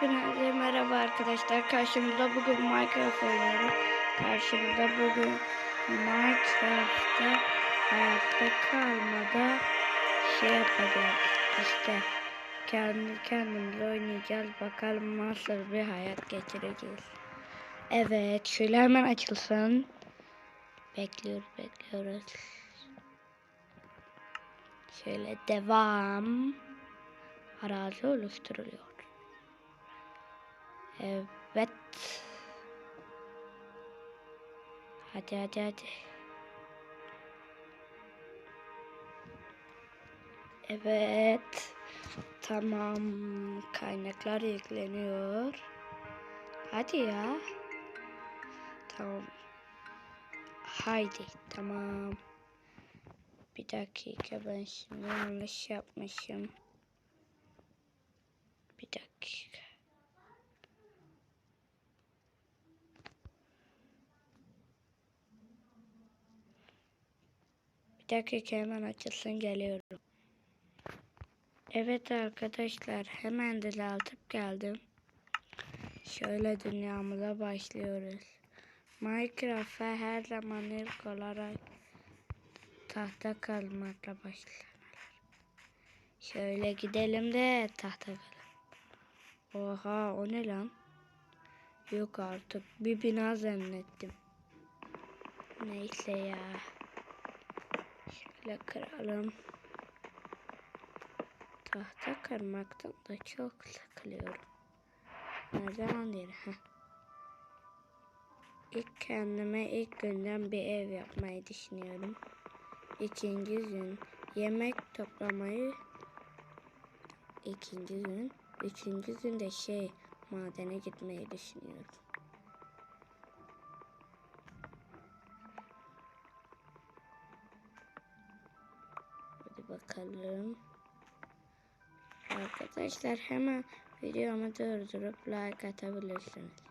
Hepinize merhaba arkadaşlar. Karşımda bugün Minecraft oynuyorum. Karşımda bugün Minecraft'ta hayatta kalmada şey yapacağız. İşte kendi kendimize oynayacağız. Bakalım nasıl bir hayat geçireceğiz. Evet şöyle hemen açılsın. Bekliyoruz bekliyoruz. Şöyle devam. Arazi oluşturuluyor. Evet. Hadi hadi hadi. Evet. Tamam. Kaynaklar yükleniyor. Hadi ya. Tamam. Haydi. Tamam. Bir dakika ben şimdi yanlış yapmışım. Bir dakika. Dakika hemen açılsın geliyorum. Evet arkadaşlar hemen düzeltip geldim. Şöyle dünyamıza başlıyoruz. Minecraft'a her zaman ilk olarak tahta kalmakla başlanır. Şöyle gidelim de tahta kalalım. Oha o ne lan? Yok artık bir bina zannettim. Neyse ya. Şöyle kıralım. Tahta kırmaktan da çok sıkılıyorum. Ne zaman. Heh. İlk kendime ilk günden bir ev yapmayı düşünüyorum. İkinci gün yemek toplamayı ikinci gün üçüncü gün de şey madene gitmeyi düşünüyorum. Bakalım. Arkadaşlar hemen videomu durdurup like atabilirsiniz.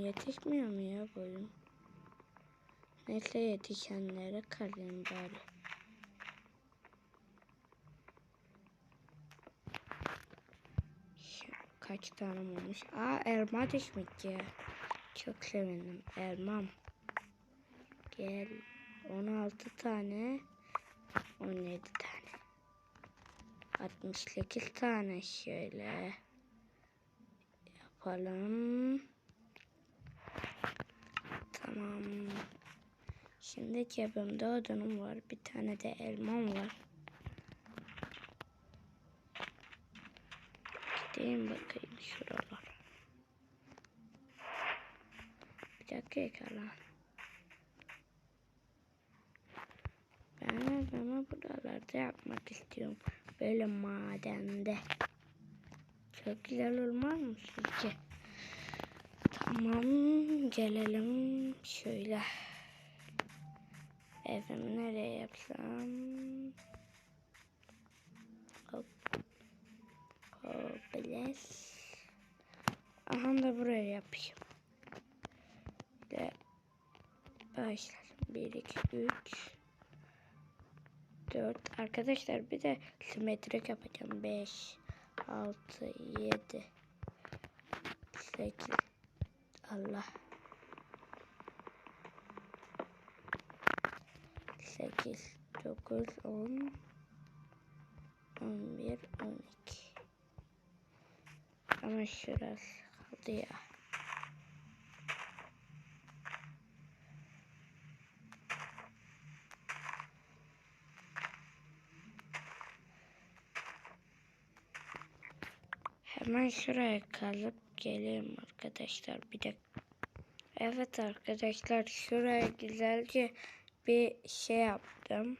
Yetişmiyor mu ya boyum? Neyse yetişenlere kalayım bari. Kaç tane olmuş? Aa elma düşmüş ya. Çok sevindim. Elmam. Gel. 16 tane. 17 tane. 68 tane şöyle yapalım. Tamam. Şimdi cebimde odunum var. Bir tane de elmam var. Gideyim bakayım şuralara. Bir dakika lan. Ben evimi buralarda yapmak istiyorum. Böyle madende. Çok güzel olmaz mı sizce? Tamam gelelim şöyle. Evimi nereye yapsam? Hop. Hoples. Aha da buraya yapayım. Ve başlayalım. 1, 2, 3 4 Arkadaşlar bir de simetrik yapacağım. 5 6 7 8 Allah 8 9 10 11 12 Ama şurası kaldı ya. Hemen şuraya kalıp geleyim arkadaşlar bir de. Evet arkadaşlar şuraya güzelce bir şey yaptım.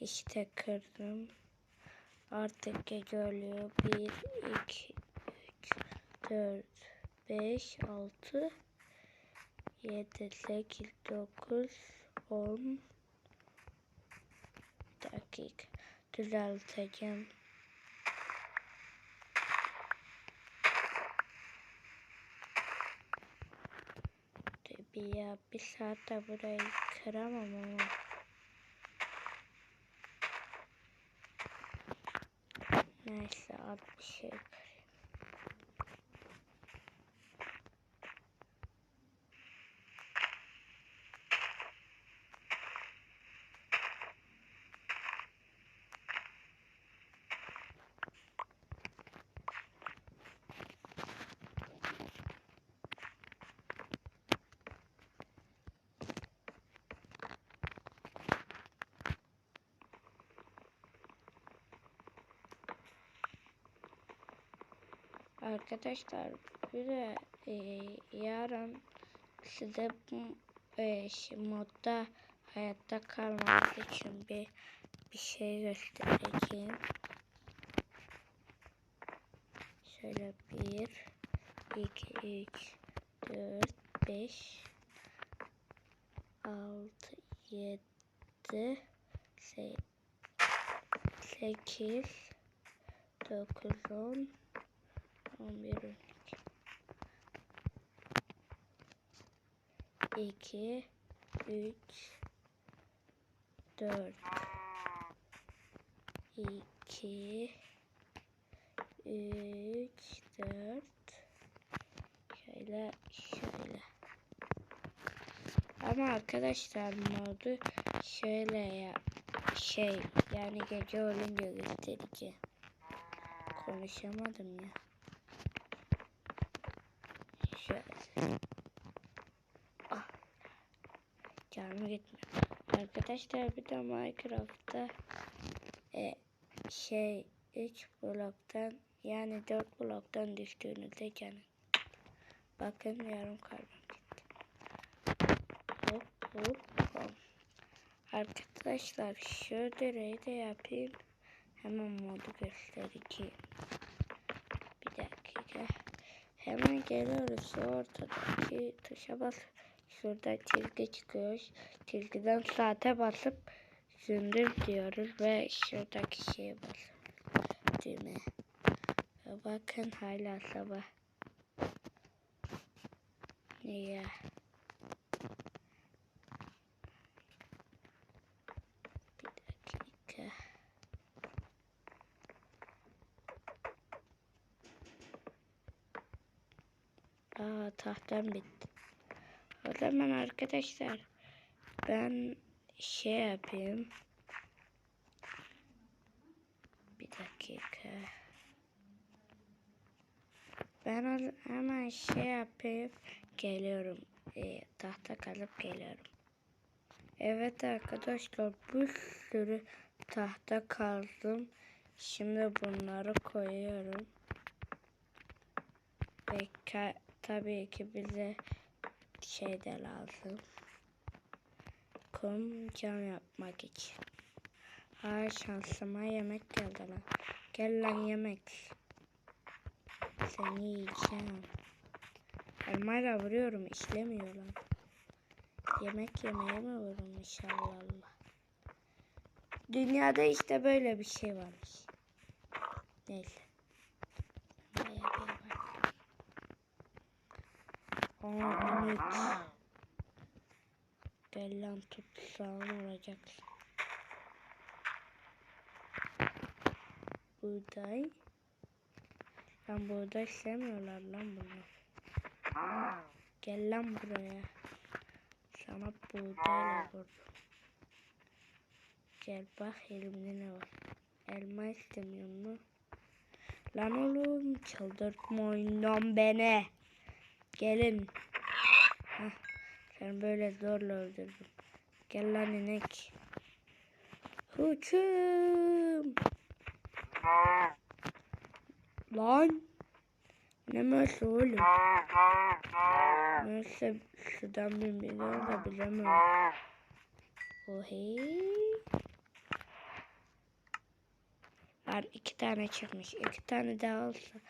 İşte kırdım. Artık gece oluyor. 1, 2, 3, 4, 5, 6, 7, 8, 9, 10. Bir dakika. dakika. Düzelteceğim. Ya bir saatte burayı kıramam ama. Neyse az bir şey kırayım. Arkadaşlar bir de e, yarın size bu e, şey, modda hayatta kalmanız için bir bir şey göstereceğim. Şöyle bir, iki, üç, dört, beş, altı, yedi, se- sekiz, dokuz, on, 11 12 2 3 4 2 3 4 şöyle şöyle. Ama arkadaşlar modu şöyle ya şey yani gece olunca gösterici konuşamadım ya Şöyle. Ah. Canım gitmiyor. Arkadaşlar bir de Minecraft'ta e, şey 3 bloktan yani 4 bloktan düştüğünüzde canım. Bakın yarım kalbim gitti. Hop hop hop. Arkadaşlar şu de yapayım. Hemen modu göstereceğim. Hemen geliyoruz ortadaki tuşa bas. Şurada çizgi çıkıyor. Çizgiden saate basıp sündür diyoruz ve şuradaki şeye basıyoruz. Düğme. Bakın hala sabah. Niye? Bir dakika. Aa tahtam bitti. O zaman arkadaşlar ben şey yapayım. Bir dakika. Ben hemen şey yapayım. Geliyorum. Ee, tahta kalıp geliyorum. Evet arkadaşlar bir sürü tahta kaldım. Şimdi bunları koyuyorum. Ve tabii ki bize şey de lazım. Kum cam yapmak için. Ay şansıma yemek geldi lan. Gel lan yemek. Seni yiyeceğim. Elmayla vuruyorum işlemiyor lan. Yemek yemeye mi vururum inşallah Allah. Dünyada işte böyle bir şey varmış. Neyse. Bayağı bir var. Aa evet. Gel lan tutsam olacak. Buğday. Lan buğday sevmiyorlar lan bunlar. Gel lan buraya. Sana buğdayla vurdum. Gel bak elimde ne var. Elma istemiyor mu? Lan oğlum çıldırtma oyundan beni. Gelin. Sen böyle zorla öldürdün. Gel lan inek. Hüçüm. Lan. Ne mersi oğlum? Neyse şuradan bir milyon da bilemiyorum. Ohi. Lan iki tane çıkmış. İki tane daha olsa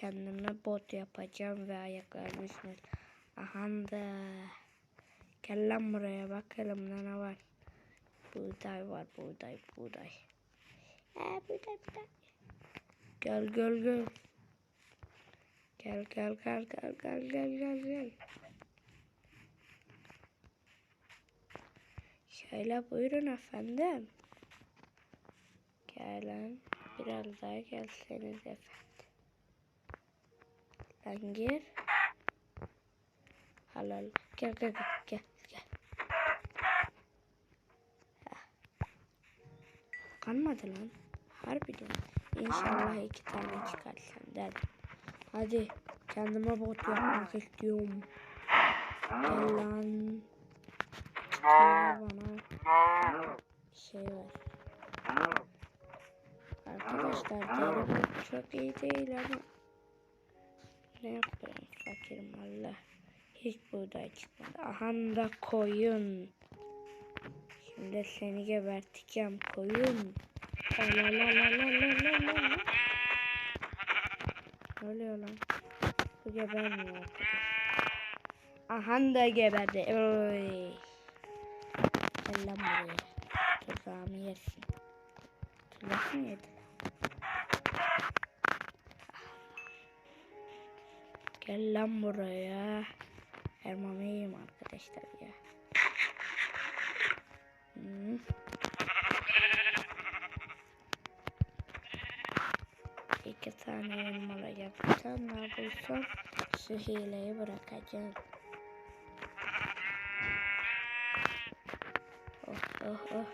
kendime bot yapacağım ve ayaklarımı üstüne. Aha da. Gel buraya bakalım ne var. Buğday var buğday buğday. Ha burada burada. Gel gel gel. Gel gel gel gel gel gel gel gel. Şöyle buyurun efendim. Gelin biraz daha gelseniz efendim. Lan gir. Halal. Gel gel gel gel. Kanmadı lan. Harbiden. İnşallah iki tane çıkar senden. Hadi kendime bot yapmak istiyorum. Gel lan. Bana. Şey var. Arkadaşlar derim çok iyi değil ama ne yapayım fakirim valla. Hiç buğday çıkmadı. Aha da koyun. Şimdi seni geberteceğim koyun. La la la la la la la. Ne oluyor lan? Bu gebermiyor arkadaşlar. Aha da geberdi. Oy. Gel lan buraya. Tuzağımı yersin. Tuzak mı Gel lan buraya. Elmamı yiyeyim arkadaşlar ya. Hmm. İki tane elmalı yapacağım. Ne bulsam şu hileyi bırakacağım. Oh oh oh.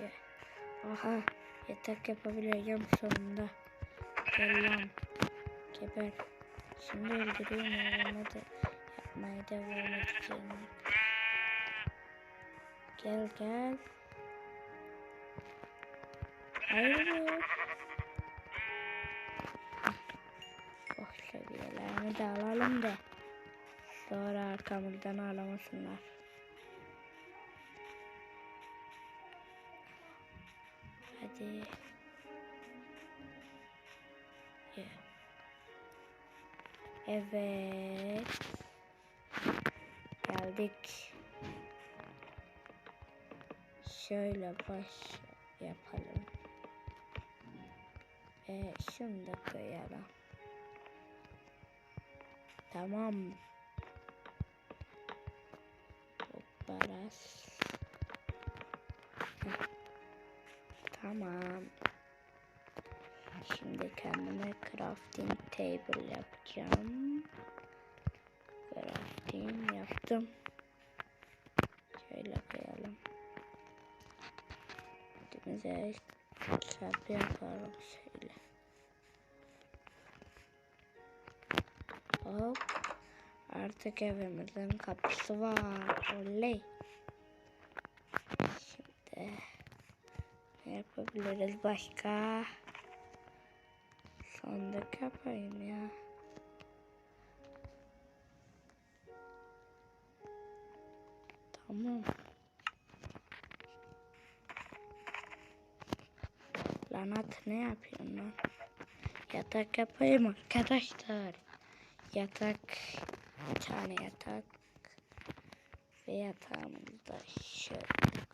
Ya. Aha yatak yapabileceğim sonunda. Gel lan. Geber. Şimdi öldürüyorum oğlumu da yapmaya devam edeceğim. Gel gel. Hayır. Oh seviyelerimi de alalım da. Sonra arkamızdan ağlamasınlar. Hadi. Evet. Geldik. Şöyle baş yapalım. Ve şunu da koyalım. Tamam. Heh. Tamam. Şimdi kendime crafting table yapacağım. Crafting yaptım. Şöyle koyalım. Dimize çarpı yapalım şöyle. Hop. Artık evimizin kapısı var. Oley. Şimdi ne yapabiliriz başka? Sandık yapayım ya. Tamam. Lanat ne yapıyorsun lan? Yatak yapayım arkadaşlar. Yatak. Bir tane yatak. Ve yatağımızı da şöyle koyalım. Şöyle.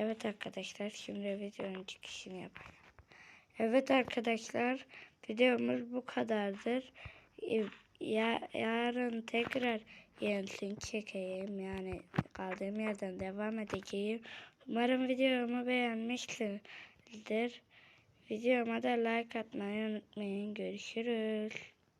Evet arkadaşlar şimdi videonun çıkışını yapalım. Evet arkadaşlar videomuz bu kadardır. Ee, Ya, yarın tekrar yenisini çekeyim. Yani kaldığım yerden devam edeceğim. Umarım videomu beğenmişsinizdir. Videoma da like atmayı unutmayın. Görüşürüz.